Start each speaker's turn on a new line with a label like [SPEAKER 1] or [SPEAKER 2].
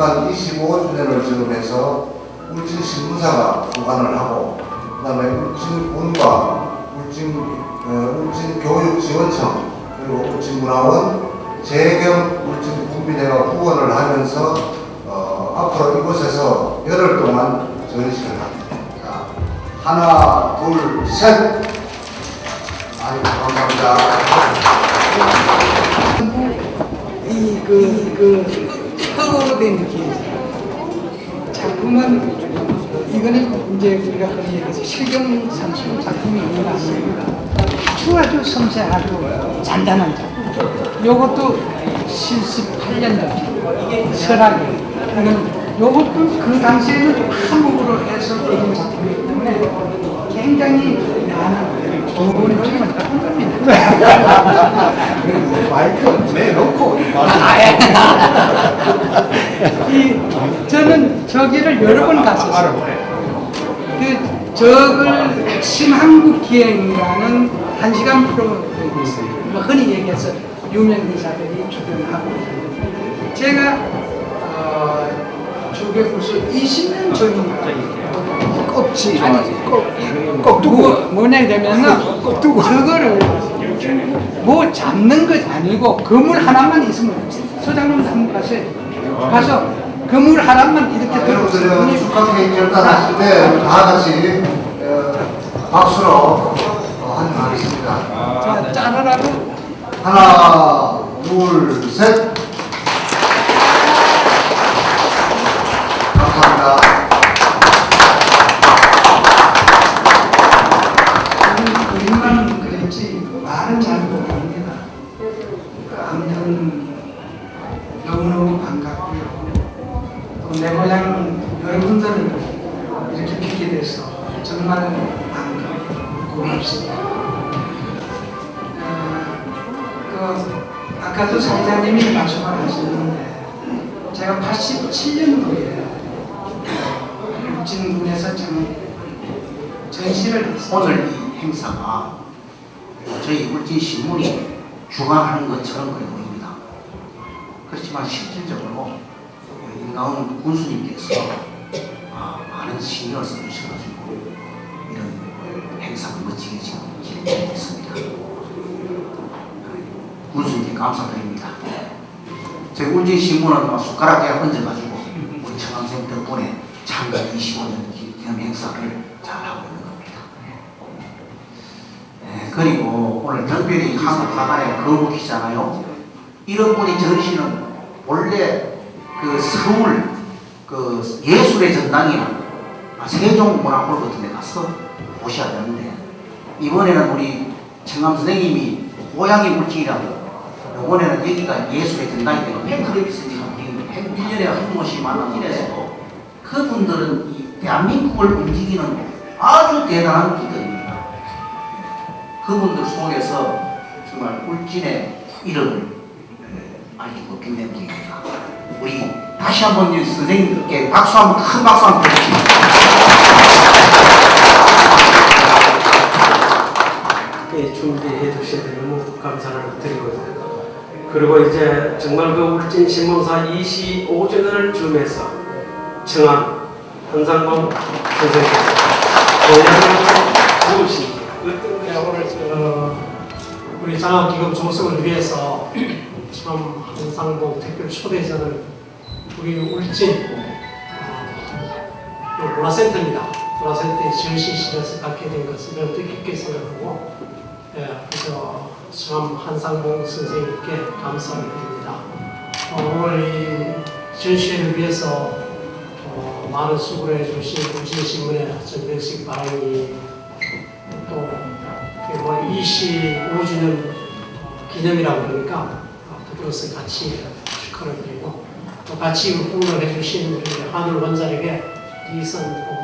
[SPEAKER 1] 창간 25주년을 기념해서 울진 신문사가 주관을 하고 그 다음에 울진군과 울진 어, 울진 교육지원청 그리고 울진문화원 재경 울진군비대가 후원을 하면서 어, 앞으로 이곳에서 열흘 동안 전시를 합니다. 자, 하나, 둘, 셋. 아이고, 감사합니다.
[SPEAKER 2] 이그 그 흙으로 된 느낌. 작품은 이거는 이제 우리가 흔히 얘기해서 실경 상품 작품이 있는 거 아닙니까? 아주 아주 섬세하고 잔잔한 작품. 요것도 78년 전 설악이. 요것도 그 당시에는 한국으로 해서 되는 작품이기 때문에 굉장히 많은
[SPEAKER 1] 마이크 내놓고
[SPEAKER 2] 이, 저는 저기를 여러 번 갔었어요. 그 적을 핵심 한국 기행이라는 한 시간 프로그램이 있어요. 뭐 흔히 얘기해서 유명 기사들이 출연하고 제가 어, 벌써 20년 전인가 껍질 아니 꼭 두고 뭐냐 되면은 꼭 두고 저거를 뭐 잡는 것 아니고 그물 하나만 있으면 소장님 한번 가세요. 가서 그물 하나만 이렇게
[SPEAKER 1] 여러분들은
[SPEAKER 2] 들어보세요.
[SPEAKER 1] 축하 케이크 열단하실 때다 같이 어, 박수로 어, 환영하겠습니다.
[SPEAKER 2] 자, 짜르라고
[SPEAKER 1] 하나, 둘, 셋.
[SPEAKER 2] 또내 고향 여러분들을 이렇게 뵙게 돼서 정말 반갑고 고맙습니다. 어, 그 아까도 사장님이 말씀을 하셨는데 제가 87년도에 울진군에서 참 전시를.
[SPEAKER 3] 오늘 이 행사가 저희 울진 신문이 주관하는 것처럼 보입니다. 그렇지만 실질적으로 임가훈 군수님께서 아, 많은 신경을 써주셔가지고 이런 행사가 멋지게 지금 진행됐습니다. 군수님께 감사드립니다. 저희 울진 신문은 막 숟가락에 얹어가지고 우리 청강생 덕분에 창가 25년 기념 행사를 잘 하고 있는 겁니다. 네, 그리고 오늘 특별히 한국 화가의 거북이잖아요. 이런 분이 전시는 원래 그 서울 그 예술의 전당이나 세종 문화홀 같은 데 가서 보셔야 되는데 이번에는 우리 청감 선생님이 고향이 울진이라고 이번에는 여기가 예술의 전당이 되고 팬클럽이 팬 1년에 한 번씩 만나서 그분들은 이 대한민국을 움직이는 아주 대단한 분들입니다. 그분들 속에서 정말 울진의 이름을 알리고 빛낸 분입니다. 우리 다시 한번 이 선생님께 박수 한번 큰 박수 한번 주십시오.
[SPEAKER 4] 예, 준비해 주셔서 너무 감사를 드리고 그리고 이제 정말 그 울진 신문사 25주년을 줌해서 청한 한상범 선생님께서 고향을 부으신 어떤
[SPEAKER 5] 네, 오늘 어, 우리 장학기금 조성을 위해서 참 한상봉 특별 초대전을 우리 울진 어, 요 문화센터입니다. 문화센터의 전시실에서 갖게 된 것을 매우 뜻깊게 생각하고 예, 그래서 참 한상봉 선생님께 감사를 드립니다. 어, 오늘 이 전시회를 위해서 어, 많은 수고를 해주신 울진신문의 전백식 바랑이 또뭐 25주년 기념이라고 그러니까 더불어서 같이 축하를 드리고 또 같이 후원을 해주신 우리 한울 원장에게 이선